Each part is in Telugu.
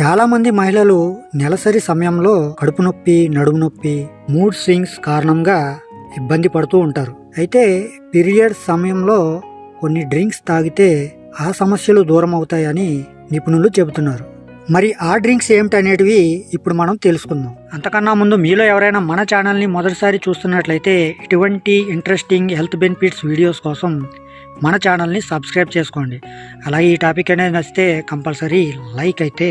చాలామంది మహిళలు నెలసరి సమయంలో కడుపు నొప్పి నడుము నొప్పి మూడ్ స్వింగ్స్ కారణంగా ఇబ్బంది పడుతూ ఉంటారు. అయితే పీరియడ్స్ సమయంలో కొన్ని డ్రింక్స్ తాగితే ఆ సమస్యలు దూరం అవుతాయని నిపుణులు చెబుతున్నారు. మరి ఆ డ్రింక్స్ ఏమిటనేటివి ఇప్పుడు మనం తెలుసుకుందాం. అంతకన్నా ముందు మీలో ఎవరైనా మన ఛానల్ని మొదటిసారి చూస్తున్నట్లయితే ఇటువంటి ఇంట్రెస్టింగ్ హెల్త్ బెనిఫిట్స్ వీడియోస్ కోసం మన ఛానల్ని సబ్స్క్రైబ్ చేసుకోండి. అలాగే ఈ టాపిక్ అనేది నచ్చితే కంపల్సరీ లైక్ అయితే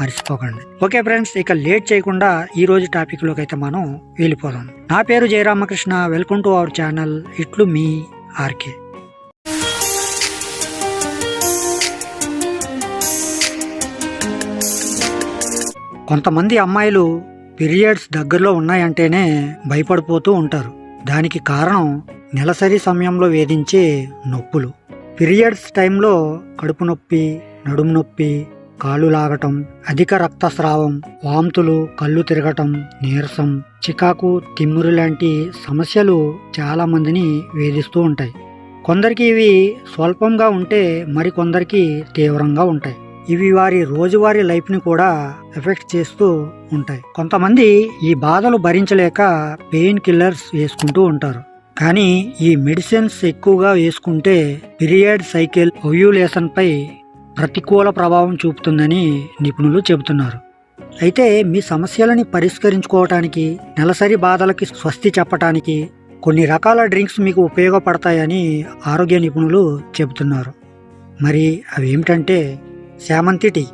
మర్చిపోకండి. ఓకే ఫ్రెండ్స్ ఇక లేట్ చేయకుండా ఈ రోజు టాపిక్లోకి అయితే మనం వెళ్ళిపోదాం. నా పేరు Jayaramakrishna welcome to our channel ఇట్లు మీ ఆర్కే. కొంతమంది అమ్మాయిలు పీరియడ్స్ దగ్గరలో ఉన్నాయంటేనే భయపడిపోతూ ఉంటారు. దానికి కారణం నెలసరి సమయంలో వేధించే నొప్పులు. పీరియడ్స్ టైంలో కడుపు నొప్పి నడుము నొప్పి కాళ్ళు లాగటం అధిక రక్తస్రావం వాంతులు కళ్ళు తిరగటం నీరసం చికాకు తిమ్మురు లాంటి సమస్యలు చాలా మందిని వేధిస్తూ ఉంటాయి. కొందరికి ఇవి స్వల్పంగా ఉంటే మరికొందరికి తీవ్రంగా ఉంటాయి. ఇవి వారి రోజువారీ లైఫ్ని కూడా ఎఫెక్ట్ చేస్తూ ఉంటాయి. కొంతమంది ఈ బాధలు భరించలేక పెయిన్ కిల్లర్స్ వేసుకుంటూ ఉంటారు. కానీ ఈ మెడిసిన్స్ ఎక్కువగా వేసుకుంటే పీరియడ్ సైకిల్ ఓవ్యులేషన్ పై ప్రతికూల ప్రభావం చూపుతుందని నిపుణులు చెబుతున్నారు. అయితే మీ సమస్యలని పరిష్కరించుకోవటానికి నెలసరి బాధలకి స్వస్తి చెప్పటానికి కొన్ని రకాల డ్రింక్స్ మీకు ఉపయోగపడతాయని ఆరోగ్య నిపుణులు చెబుతున్నారు. మరి అవి ఏమిటంటే శామంతి టీ.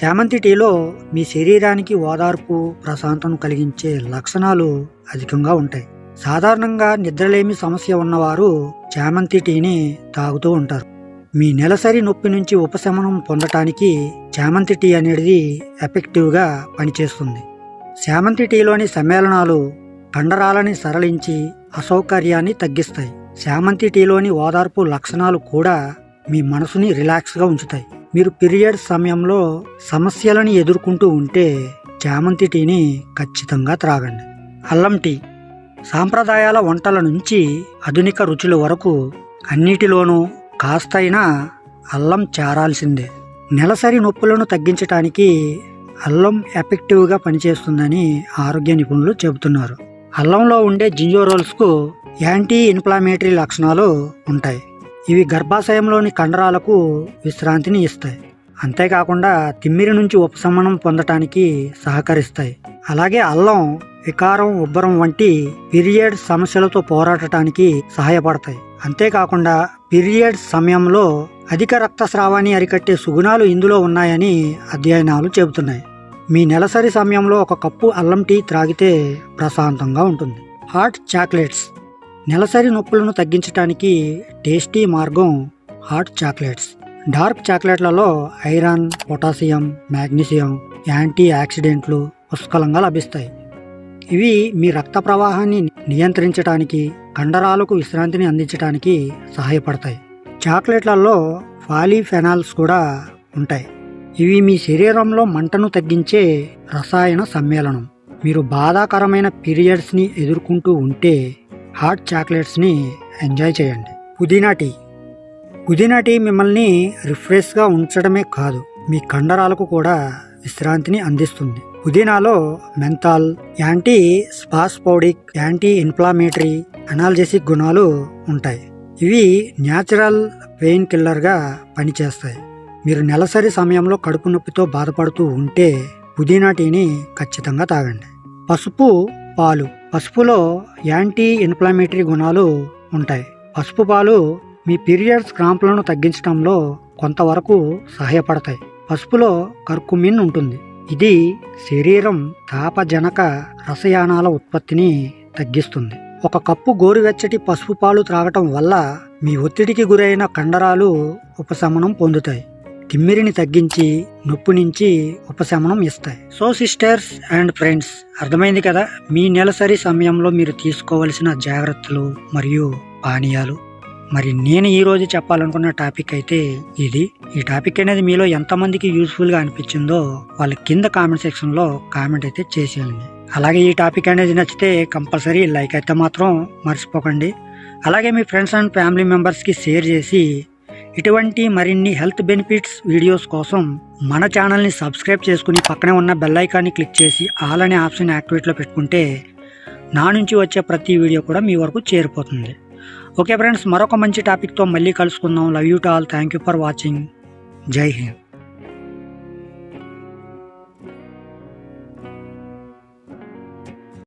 శామంతి టీలో మీ శరీరానికి ఓదార్పు ప్రశాంతను కలిగించే లక్షణాలు అధికంగా ఉంటాయి. సాధారణంగా నిద్రలేమి సమస్య ఉన్నవారు చామంతి టీని తాగుతూ ఉంటారు. మీ నెలసరి నొప్పి నుంచి ఉపశమనం పొందటానికి చామంతి టీ అనేది ఎఫెక్టివ్గా పనిచేస్తుంది. శామంతి టీలోని సమ్మేళనాలు కండరాలని సరళించి అసౌకర్యాన్ని తగ్గిస్తాయి. శామంతి టీలోని ఓదార్పు లక్షణాలు కూడా మీ మనసుని రిలాక్స్గా ఉంచుతాయి. మీరు పీరియడ్ సమయంలో సమస్యలను ఎదుర్కొంటూ ఉంటే చామంతి టీని ఖచ్చితంగా త్రాగండి. అల్లం టీ సాంప్రదాయాల వంటల నుంచి ఆధునిక రుచుల వరకు అన్నిటిలోనూ కాస్తైనా అల్లం చేరాల్సిందే. నెలసరి నొప్పులను తగ్గించటానికి అల్లం ఎఫెక్టివ్గా పనిచేస్తుందని ఆరోగ్య నిపుణులు చెబుతున్నారు. అల్లంలో ఉండే జింజోరోల్స్కు యాంటీ ఇన్ఫ్లామేటరీ లక్షణాలు ఉంటాయి. ఇవి గర్భాశయంలోని కండరాలకు విశ్రాంతిని ఇస్తాయి. అంతేకాకుండా తిమ్మిరి నుంచి ఉపశమనం పొందటానికి సహకరిస్తాయి. అలాగే అల్లం వికారం ఉబ్బరం వంటి పీరియడ్ సమస్యలతో పోరాడటానికి సహాయపడతాయి. అంతేకాకుండా పీరియడ్ సమయంలో అధిక రక్తస్రావాన్ని అరికట్టే సుగుణాలు ఇందులో ఉన్నాయని అధ్యయనాలు చెబుతున్నాయి. మీ నెలసరి సమయంలో ఒక కప్పు అల్లం టీ త్రాగితే ప్రశాంతంగా ఉంటుంది. Hot chocolates. నెలసరి నొప్పులను తగ్గించడానికి టేస్టీ మార్గం హాట్ చాక్లెట్స్. డార్క్ చాక్లెట్లలో ఐరన్ పొటాషియం మ్యాగ్నీషియం యాంటీ ఆక్సిడెంట్లు పుష్కలంగా లభిస్తాయి. ఇవి మీ రక్త ప్రవాహాన్ని నియంత్రించడానికి కండరాలకు విశ్రాంతిని అందించడానికి సహాయపడతాయి. చాక్లెట్లలో ఫాలీఫెనాల్స్ కూడా ఉంటాయి. ఇవి మీ శరీరంలో మంటను తగ్గించే రసాయన సమ్మేళనం. మీరు బాధాకరమైన పీరియడ్స్ని ఎదుర్కొంటూ ఉంటే హాట్ చాక్లెట్స్ని ఎంజాయ్ చేయండి. పుదీనా టీ. పుదీనా టీ మిమ్మల్ని రిఫ్రెష్గా ఉంచడమే కాదు మీ కండరాలకు కూడా విశ్రాంతిని అందిస్తుంది. పుదీనాలో menthol anti spasmodic anti inflammatory analgesic గుణాలు ఉంటాయి. ఇవి న్యాచురల్ పెయిన్ కిల్లర్గా పనిచేస్తాయి. మీరు నెలసరి సమయంలో కడుపు నొప్పితో బాధపడుతూ ఉంటే పుదీనా టీని ఖచ్చితంగా తాగండి. పసుపు పాలు. పసుపులో యాంటీ ఇన్ఫ్లామేటరీ గుణాలు ఉంటాయి. పసుపు పాలు మీ పీరియడ్స్ క్రాంప్లను తగ్గించడంలో కొంతవరకు సహాయపడతాయి. పసుపులో కర్కుమిన్ ఉంటుంది. ఇది శరీరం తాపజనక రసయానాల ఉత్పత్తిని తగ్గిస్తుంది. ఒక కప్పు గోరువెచ్చటి పసుపు పాలు త్రాగటం వల్ల మీ ఒత్తిడికి గురైన కండరాలు ఉపశమనం పొందుతాయి. తిమ్మిరిని తగ్గించి నొప్పి నుంచి ఉపశమనం ఇస్తాయి. సో సిస్టర్స్ అండ్ ఫ్రెండ్స్ అర్థమైంది కదా? మీ నెలసరి సమయంలో మీరు తీసుకోవలసిన జాగ్రత్తలు మరియు పానీయాలు. మరి నేను ఈరోజు చెప్పాలనుకున్న టాపిక్ అయితే ఇది. ఈ టాపిక్ అనేది మీలో ఎంతమందికి యూస్ఫుల్గా అనిపించిందో వాళ్ళ కింద కామెంట్ సెక్షన్లో కామెంట్ అయితే చేసేయండి. అలాగే ఈ టాపిక్ అనేది నచ్చితే కంపల్సరీ లైక్ అయితే మాత్రం మర్చిపోకండి. అలాగే మీ ఫ్రెండ్స్ అండ్ ఫ్యామిలీ మెంబర్స్కి షేర్ చేసి ఇటువంటి మరిన్ని హెల్త్ బెనిఫిట్స్ వీడియోస్ కోసం మన ఛానల్ని సబ్స్క్రైబ్ చేసుకుని పక్కనే ఉన్న బెల్ ఐకాన్ని క్లిక్ చేసి ఆల్ అనే ఆప్షన్ యాక్టివేట్లో పెట్టుకుంటే నా నుంచి వచ్చే ప్రతి వీడియో కూడా మీ వరకు చేరిపోతుంది. ఓకే ఫ్రెండ్స్ మరొక మంచి టాపిక్తో మళ్ళీ కలుసుకుందాం love you to all thank you for watching జై హింద్